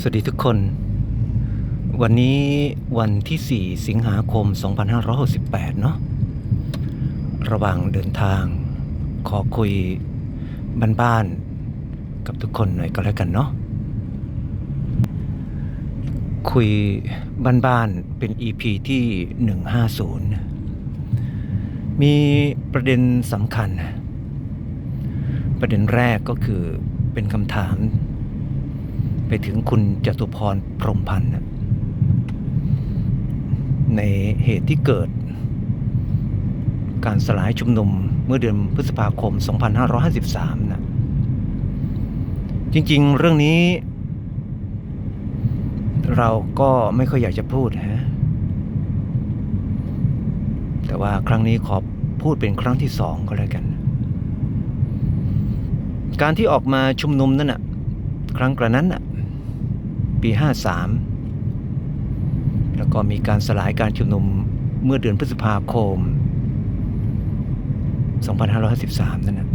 สวัสดีทุกคน วันนี้วันที่ 4 สิงหาคม 2568 เนาะระหว่างเดินทาง ขอคุยบ้านๆกับทุกคนหน่อยก็แล้วกันเนาะคุยบ้านๆเป็น EP ที่ 150 มีประเด็นสำคัญ ประเด็นแรกก็คือเป็นคำถาม ถึงคุณจตุพรพรมพันธ์น่ะในเหตุที่เกิด การสลายชุมนุมเมื่อเดือนพฤษภาคม 2553 นะ จริงๆ เรื่องนี้ เราก็ไม่ค่อยอยากจะพูดฮะ แต่ว่าครั้งนี้ขอพูดเป็นครั้งที่สองก็แล้วกัน การที่ออกมาชุมนุมนั่นน่ะครั้งกระนั้นน่ะ ปี 53 แล้วก็มีการสลายการชุมนุมเมื่อเดือนพฤษภาคม 2553 นั่นนะ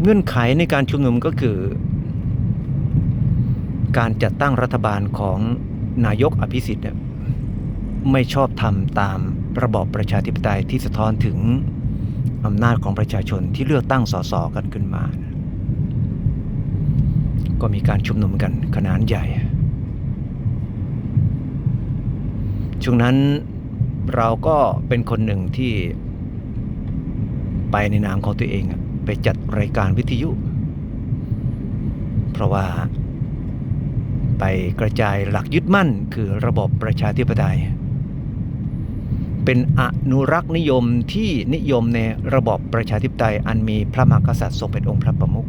เงื่อนไขในการชุมนุมก็คือ การจัดตั้งรัฐบาลของนายกอภิสิทธิ์เนี่ยไม่ชอบทำตามระบอบประชาธิปไตยที่สะท้อนถึงอำนาจของประชาชนที่เลือกตั้งสสกันขึ้นมาน ก็มีการชุมนุมกันขนาดใหญ่ ช่วงนั้นเราก็เป็นคนหนึ่งที่ไปในนามของตัวเองไปจัดรายการวิทยุ เพราะว่าไปกระจายหลักยึดมั่นคือระบบประชาธิปไตย เป็นอนุรักษ์นิยมที่นิยมในระบบประชาธิปไตยอันมีพระมหากษัตริย์ทรงเป็นองค์พระประมุข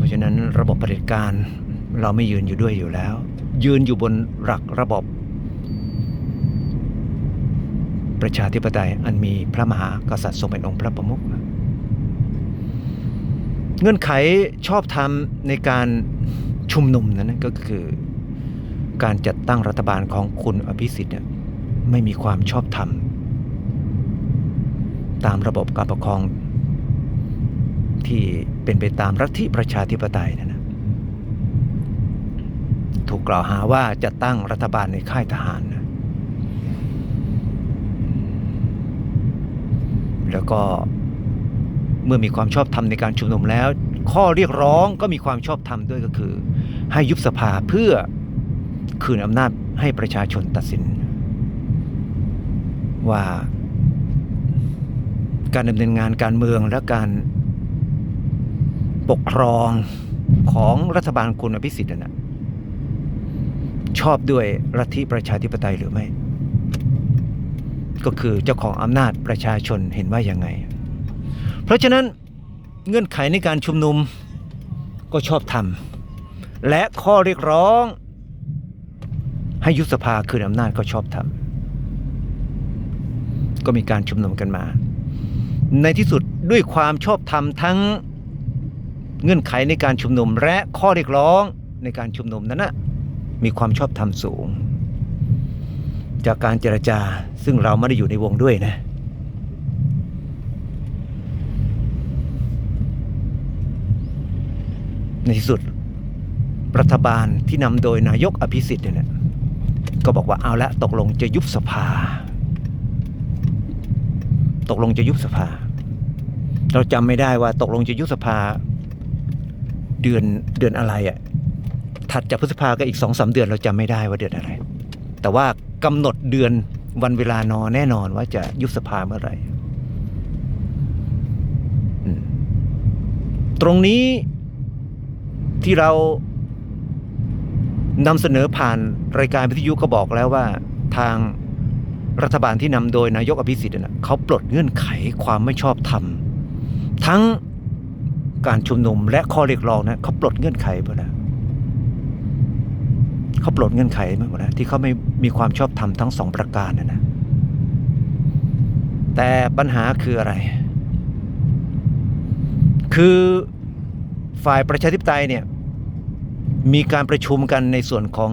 เพราะฉะนั้นระบบเผด็จการเราไม่ยืนอยู่ด้วยอยู่แล้ว ยืนอยู่บนหลักระบบ ประชาธิปไตยอันมีพระมหากษัตริย์ทรงเป็นองค์พระประมุขเงื่อนไขชอบธรรมในการชุมนุมนั้นก็คือการจัดตั้งรัฐบาลของคุณอภิสิทธิ์ไม่มีความชอบธรรม ตามระบบการปกครอง ที่เป็นไปตามรัฐิประชาธิปไตยนะนะถูกกล่าวหาว่าจะตั้งรัฐบาลในค่ายทหารนะแล้วก็เมื่อมีความชอบธรรมในการชุมนุมแล้ว ข้อเรียกร้องก็มีความชอบธรรมด้วยก็คือ ให้ยุบสภาเพื่อคืนอำนาจให้ประชาชนตัดสิน ว่าการดำเนินงานการเมืองและการ ปกครองของรัฐบาลคุณอภิสิทธิ์นะชอบด้วยรัฐิประชาธิปไตยหรือไม่ ก็คือเจ้าของอำนาจประชาชนเห็นว่ายังไง เพราะฉะนั้นเงื่อนไขในการชุมนุมก็ชอบทำและข้อเรียกร้อง ให้ยุบสภาคืนอำนาจก็ชอบทำก็มีการชุมนุมกันมา ในที่สุดด้วยความชอบธรรมทั้ง เงื่อนไขในการชุมนุมและข้อเรียกร้องในการชุมนุมนั้นนะมีความชอบธรรมสูง จากการเจรจาซึ่งเราไม่ได้อยู่ในวงด้วยนะ ในที่สุดรัฐบาลที่นำโดยนายกอภิสิทธิ์เนี่ยนะก็บอกว่าเอาละตกลงจะยุบสภา ตกลงจะยุบสภา เราจำไม่ได้ว่าตกลงจะยุบสภา เดือนเดือนอะไรอะ่ะถัดจากพฤษภาก็อีกสองสาเดือนเราจำไม่ได้ว่าเดือนอะไร แต่ว่ากำหนดเดือนวันเวลานอแน่นอนว่าจะยุบสภาเมื่อไหร่ตรงนี้ที่เรานำเสนอผ่านรายการวิทยุก็บอกแล้วว่าทางรัฐบาลที่นำโดยนายกอภิสิทธิ์นะเขาปลดเงื่อนไขความไม่ชอบธรรม ทั้ง การชุมนุมและข้อเรียกร้องนะเขาปลดเงื่อนไขหมดแล้วเขาปลดเงื่อนไขหมดแล้วที่เขาไม่มีความชอบธรรมทั้งสองประการนะนะแต่ปัญหาคืออะไร คือฝ่ายประชาธิปไตยเนี่ยมีการประชุมกันในส่วนของ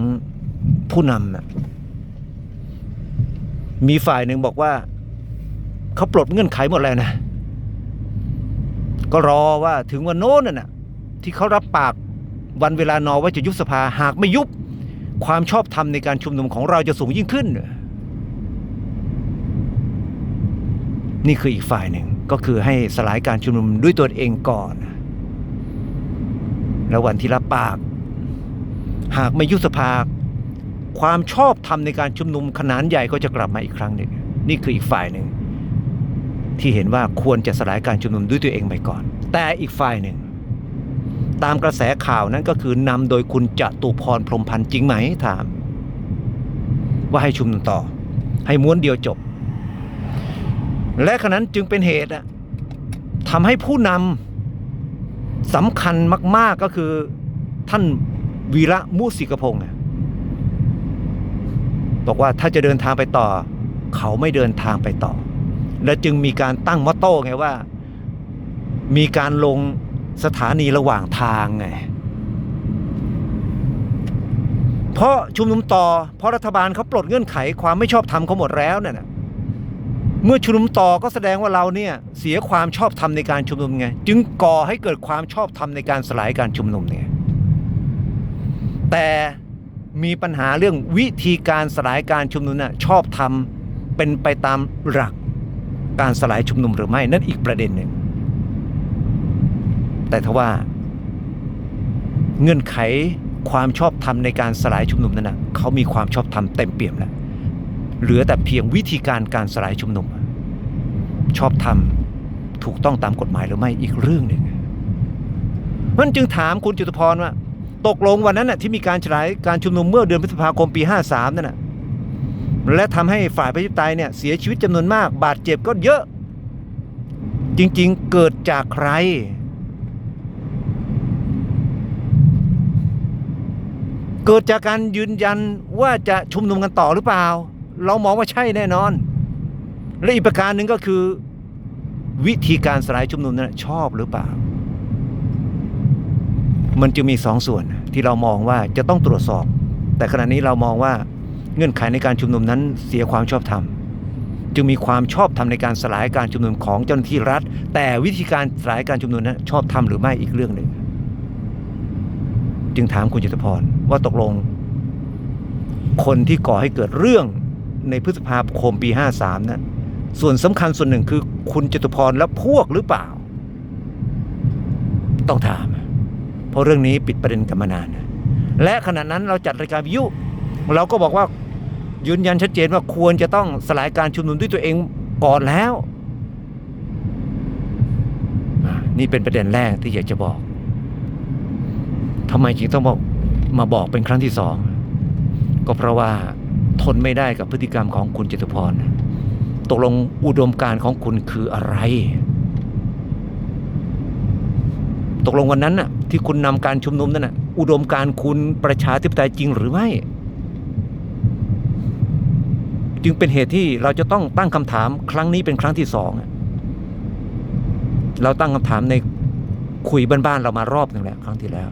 ผู้นำนะมีฝ่ายหนึ่งบอกว่าเขาปลดเงื่อนไขหมดแล้วนะ ก็รอว่าถึงวันโน้นน่ะที่เขารับปากวันเวลานอว่าจะยุบสภาหากไม่ยุบ ความชอบธรรมในการชุมนุมของเราจะสูงยิ่งขึ้น นี่คืออีกฝ่ายหนึ่งก็คือให้สลายการชุมนุมด้วยตัวเองก่อน แล้ววันที่รับปาก หากไม่ยุบสภา ความชอบธรรมในการชุมนุมขนาดใหญ่ก็จะกลับมาอีกครั้งหนึ่งนี่คืออีกฝ่ายหนึ่ง ที่เห็นว่าควรจะสลายการชุมนุมด้วยตัวเองไปก่อน แต่อีกฝ่ายหนึ่ง ตามกระแสข่าวนั้นก็คือนำโดยคุณจตุพรพรมพันธ์จริงไหมถาม ว่าให้ชุมนุมต่อ ให้ม้วนเดียวจบ และขณะนั้นจึงเป็นเหตุทำให้ผู้นำสำคัญมาก ๆก็คือท่านวีระมุสิกพงศ์บอกว่าถ้าจะเดินทางไปต่อ เขาไม่เดินทางไปต่อ และจึงมีการตั้งมอตโต้ไงว่า มีการลงสถานีระหว่างทางไงเพราะชุมนุมต่อเพราะรัฐบาลเขาปลดเงื่อนไขความไม่ชอบธรรมเขาหมดแล้วเนี่ยเมื่อชุมนุมต่อก็แสดงว่าเราเนี่ยเสียความชอบธรรมในการชุมนุมไง จึงก่อให้เกิดความชอบธรรมในการสลายการชุมนุมเนี่ยแต่มีปัญหาเรื่องวิธีการสลายการชุมนุมน่ะชอบธรรมเป็นไปตามหลัก การสลายชุมนุมหรือไม่นั่นอีกประเด็นหนึ่ง แต่ทว่าเงื่อนไขความชอบธรรมในการสลายชุมนุมนั้นนะเขามีความชอบธรรมเต็มเปี่ยมแล้วเหลือแต่เพียงวิธีการการสลายชุมนุม ชอบธรรมถูกต้องตามกฎหมายหรือไม่อีกเรื่องหนึ่งมันจึงถามคุณจตุพรว่า ตกลงวันนั้นน่ะที่มีการสลายการชุมนุมเมื่อเดือนพฤษภาคมปี 53นั่นน่ะ และทำให้ฝ่ายประชาธิปไตยเนี่ยเสียชีวิตจำนวนมาก บาดเจ็บก็เยอะ จริงๆเกิดจากใคร เกิดจากการยืนยันว่าจะชุมนุมกันต่อหรือเปล่า เรามองว่าใช่แน่นอน และอีกประการหนึ่งก็คือ วิธีการสลายชุมนุมนั้นชอบหรือเปล่า มันจึงมีสองส่วนที่เรามองว่าจะต้องตรวจสอบ แต่ขณะนี้เรามองว่า เงื่อนไขในการชุมนุมนั้นเสียความชอบธรรม จึงมีความชอบธรรมในการสลายการชุมนุมของเจ้าหน้าที่รัฐ แต่วิธีการสลายการชุมนุมนั้นชอบธรรมหรือไม่อีกเรื่องหนึ่ง จึงถามคุณจตุพรว่าตกลง คนที่ก่อให้เกิดเรื่องในพฤษภาคมปี 53 นั้นส่วนสำคัญส่วนหนึ่งคือคุณจตุพรและพวกหรือเปล่า ต้องถาม เพราะเรื่องนี้ปิดประเด็นกันมานาน และขณะนั้นเราจัดรายการวิทยุ เราก็บอกว่า ยืนยันชัดเจนว่าควรจะต้องสลายการชุมนุมด้วยตัวเองก่อนแล้ว นี่เป็นประเด็นแรกที่อยากจะบอกทำไมจึงต้องบอกมาบอกเป็นครั้งที่สอง ก็เพราะว่าทนไม่ได้กับพฤติกรรมของคุณจตุพร ตกลงอุดมการณ์ของคุณคืออะไร ตกลงวันนั้นน่ะที่คุณนำการชุมนุมนั่นน่ะอุดมการณ์คุณประชาธิปไตยจริงหรือไม่ จึงเป็นเหตุที่เราจะต้องตั้งคำถามครั้งนี้เป็นครั้งที่สองเราตั้งคำถามในคุยบ้านๆเรามารอบหนึ่งแล้วครั้งที่แล้ว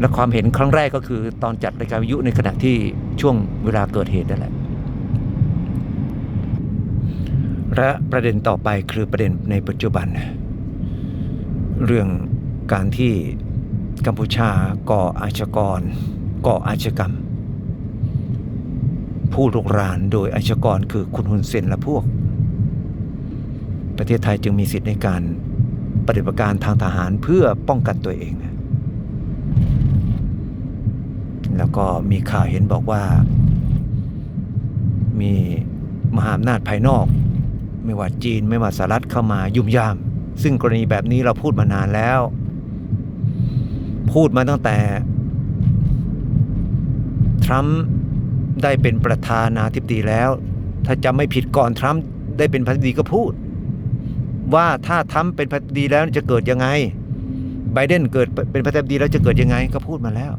และความเห็นครั้งแรกก็คือตอนจัดรายการวิทยุในขณะที่ช่วงเวลาเกิดเหตุนั่นแหละและประเด็นต่อไปคือประเด็นในปัจจุบัน เรื่องการที่กัมพูชาก่ออาชญากร ก่ออาชญากรรม ผู้ลุกรานโดยอาชกรคือคุณฮุนเซนและพวก ประเทศไทยจึงมีสิทธิ์ในการปฏิบัติการทางทหารเพื่อป้องกันตัวเอง แล้วก็มีข่าวเห็นบอกว่า มีมหาอำนาจภายนอก ไม่ว่าจีนไม่ว่าสหรัฐเข้ามายุ่มย่าม ซึ่งกรณีแบบนี้เราพูดมานานแล้ว พูดมาตั้งแต่ทรัมป์ ได้เป็นประธานาธิบดีแล้ว ถ้าจำไม่ผิดก่อนทรัมป์ได้เป็นประธานาธิบดีก็พูด ว่าถ้าทรัมป์เป็นประธานาธิบดีแล้วจะเกิดยังไงไบเดนเกิดเป็นประธานาธิบดีแล้วจะเกิดยังไงก็พูดมาแล้ว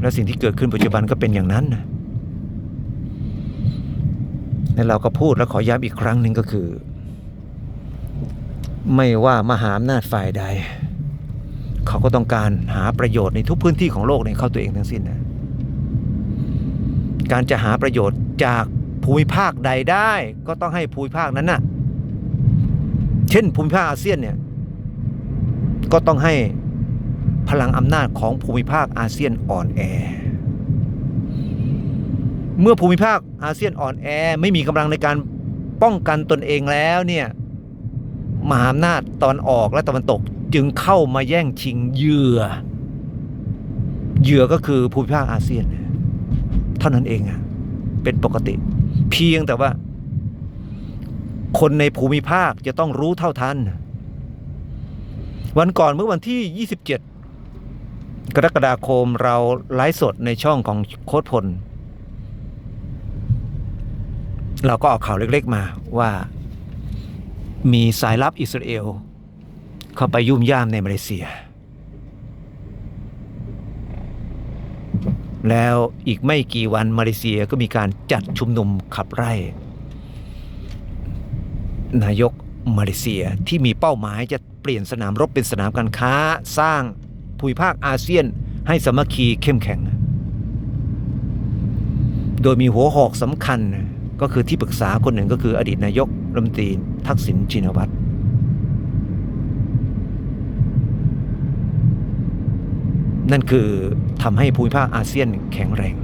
และสิ่งที่เกิดขึ้นปัจจุบันก็เป็นอย่างนั้นนะและเราก็พูดและขอย้ำอีกครั้งหนึ่งก็คือ ไม่ว่ามหาอำนาจฝ่ายใด เขาก็ต้องการหาประโยชน์ในทุกพื้นที่ของโลกในเข้าตัวเองทั้งสิ้นนะการจะหาประโยชน์จากภูมิภาคใดได้ ก็ต้องให้ภูมิภาคนั้นน่ะเช่นภูมิภาคอาเซียนเนี่ยก็ต้องให้พลังอำนาจของภูมิภาคอาเซียนอ่อนแอ เมื่อภูมิภาคอาเซียนอ่อนแอไม่มีกำลังในการป้องกันตนเองแล้วเนี่ย มหาอำนาจตอนออกและตะวันตกจึงเข้ามาแย่งชิงเหยื่อ เหยื่อก็คือภูมิภาคอาเซียน เท่านั้นเองอะเป็นปกติ เพียงแต่ว่า คนในภูมิภาคจะต้องรู้เท่าทัน วันก่อนเมื่อวันที่ 27 กรกฎาคมเราไลฟ์สดในช่องของโค้ดพล เราก็เอาข่าวเล็กๆมาว่า มีสายลับอิสราเอล เข้าไปยุ่มย่ามในมาเลเซีย แล้วอีกไม่กี่วันมาเลเซียก็มีการจัดชุมนุมขับไล่ นายกมาเลเซียที่มีเป้าหมายจะเปลี่ยนสนามรบเป็นสนามการค้าสร้างภูมิภาคอาเซียนให้สมัคคีเข้มแข็ง โดยมีหัวหอกสำคัญก็คือที่ปรึกษาคนหนึ่งก็คืออดีตนายกรัฐมนตรี ทักษิณชินวัตรนั่นคือทำให้ภูมิภาคอาเซียนแข็งแรง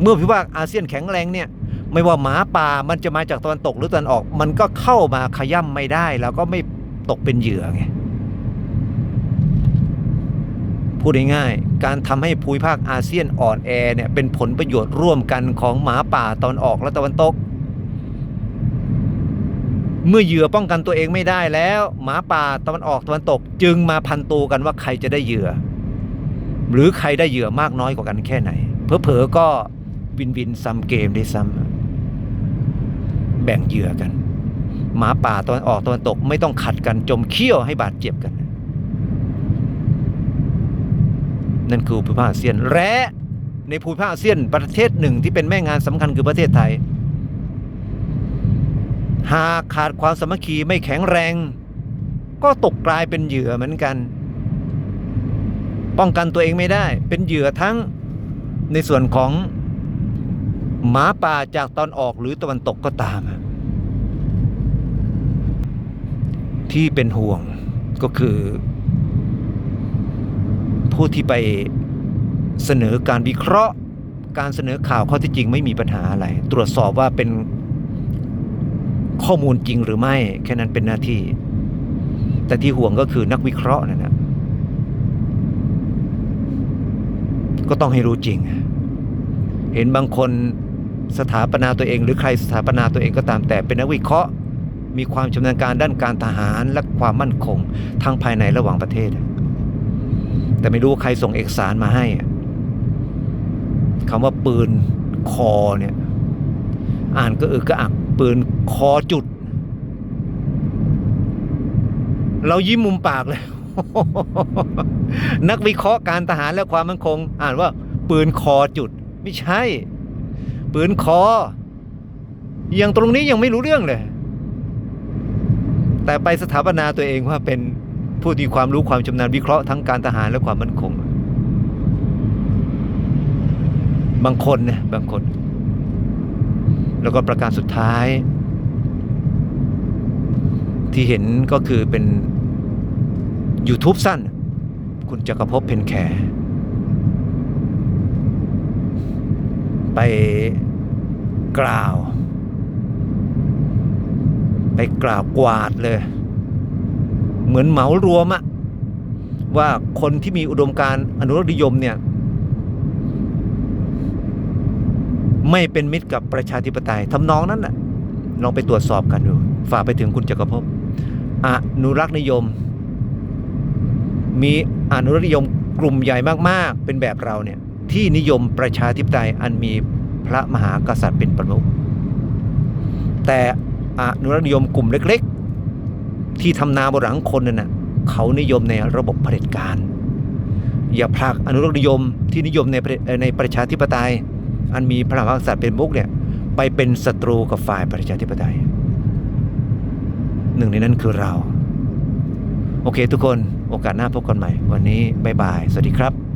เมื่อภูมิภาคอาเซียนแข็งแรงเนี่ยไม่ว่าหมาป่ามันจะมาจากตะวันตกหรือตะวันออก มันก็เข้ามาขย่ำไม่ได้ แล้วก็ไม่ตกเป็นเหยื่อไงพูดง่ายๆการทำให้ภูมิภาคอาเซียนอ่อนแอเนี่ยเป็นผลประโยชน์ร่วมกันของหมาป่าตอนออกและตะวันตก เมื่อเหยื่อป้องกันตัวเองไม่ได้แล้ว หมาป่าตะวันออกตะวันตก จึงมาพันตูกันว่าใครจะได้เหยื่อ หรือใครได้เหยื่อมากน้อยกว่ากันแค่ไหน เผลอๆก็วินวินซัมเกมได้ซ้ำแบ่งเหยื่อกัน หมาป่าตะวันออกตะวันตกไม่ต้องขัดกันจมเขี้ยวให้บาดเจ็บกัน นั่นคือภูมิภาคอาเซียนและในภูมิภาคอาเซียนประเทศหนึ่งที่เป็นแม่งานสำคัญคือประเทศไทย หากขาดความสมัคคีไม่แข็งแรง ก็ตกกลายเป็นเหยื่อเหมือนกัน ป้องกันตัวเองไม่ได้ เป็นเหยื่อทั้งในส่วนของหมาป่าจากตอนออกหรือตะวันตกก็ตาม ที่เป็นห่วงก็คือ ผู้ที่ไปเสนอการวิเคราะห์ การเสนอข่าวข้อที่จริงไม่มีปัญหาอะไร ตรวจสอบว่าเป็น ข้อมูลจริงหรือไม่ แค่นั้นเป็นหน้าที่ แต่ที่ห่วงก็คือนักวิเคราะห์นั่นนะก็ต้องให้รู้จริง เห็นบางคนสถาปนาตัวเอง หรือใครสถาปนาตัวเองก็ตามแต่เป็นนักวิเคราะห์ มีความชำนาญการด้านการทหารและความมั่นคงทั้งภายในระหว่างประเทศ แต่ไม่รู้ใครส่งเอกสารมาให้คำว่าปืนคอเนี่ย อ่านก็เออก็อัก ปืนคอจุด เรายิ้มมุมปากเลย นักวิเคราะห์การทหารและความมั่นคง อ่านว่า ปืนคอจุด ไม่ใช่ ปืนคอ อย่างตรงนี้ยังไม่รู้เรื่องเลย แต่ไปสถาปนาตัวเองว่าเป็นผู้ที่ความรู้ความชำนาญวิเคราะห์ทั้งการทหารและความมั่นคง บางคนนะบางคน แล้วก็ประการสุดท้าย ที่เห็นก็คือเป็น YouTube สั้น คุณจักรภพเพนแคร์ไปกล่าว ไปกล่าวกวาดเลย เหมือนเหมารวมอะว่าคนที่มีอุดมการอนุรักษ์นิยมเนี่ย ไม่เป็นมิตรกับประชาธิปไตยทำนองนั้นน่ะลองไปตรวจสอบกันดูฝากไปถึงคุณจักรภพอนุรักษ์นิยม มีอนุรักษ์นิยมกลุ่มใหญ่มากๆ เป็นแบบเราเนี่ยที่นิยมประชาธิปไตยอันมีพระมหากษัตริย์เป็นประมุขแต่อนุรักษ์นิยมกลุ่มเล็กๆ ที่ทำนาบนหลังคนนั่นน่ะเขานิยมในระบบเผด็จการ อย่าผลักอนุรักษ์นิยมที่นิยมในในประชาธิปไตย อันมีพระมหากษัตริย์เป็นมุกเนี่ยไปเป็นศัตรูกับฝ่ายประชาธิปไตย หนึ่งในนั้นคือเรา โอเคทุกคนโอกาสหน้าพบกันใหม่ วันนี้บ๊ายบาย สวัสดีครับ